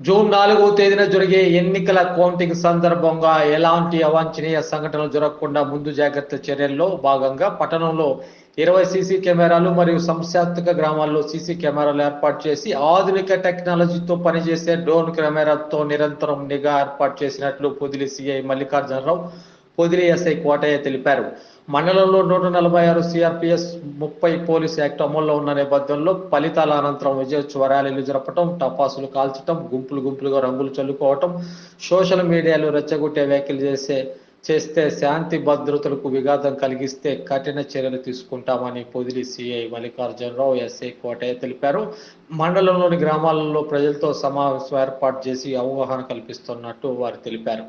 June నాలుగో తేదీన జరిగే ఎన్నికల కౌంటింగ్ సందర్భంగా ఎలాంటి అవాంఛనీయ సంఘటనలు జరగకుండా ముందు జాగ్రత్త చర్యల్లో భాగంగా పట్టణంలో ఇరవై సీసీ కెమెరాలు మరియు సంస్థాత్మక గ్రామాల్లో సీసీ కెమెరాలు ఏర్పాటు చేసి ఆధునిక టెక్నాలజీతో పనిచేసే డ్రోన్ కెమెరాతో నిరంతరం నిఘా ఏర్పాటు చేసినట్లు పొదిలి సిఐ మల్లికార్జునరావు పొదిలి ఎస్ఐ కోటయ్య తెలిపారు. మండలంలో నూట నలభై ఆరు సిఆర్పిఎస్ ముప్పై పోలీస్ యాక్ట్ అమల్లో ఉన్న నేపథ్యంలో ఫలితాల అనంతరం విజయోత్సవ ర్యాలీలు జరపటం టపాసులు కాల్చటం గుంపులు గుంపులుగా రంగులు చల్లుకోవటం సోషల్ మీడియాలో రెచ్చగొట్టే వ్యాఖ్యలు చేసే చేస్తే శాంతి భద్రతలకు విఘాతం కలిగిస్తే కఠిన చర్యలు తీసుకుంటామని పొదిలి సిఐ మల్లికార్జునరావు ఎస్ఐ కోటయ్య తెలిపారు. మండలంలోని గ్రామాలలో ప్రజలతో సమావేశం ఏర్పాటు చేసి అవగాహన కల్పిస్తున్నట్టు వారు తెలిపారు.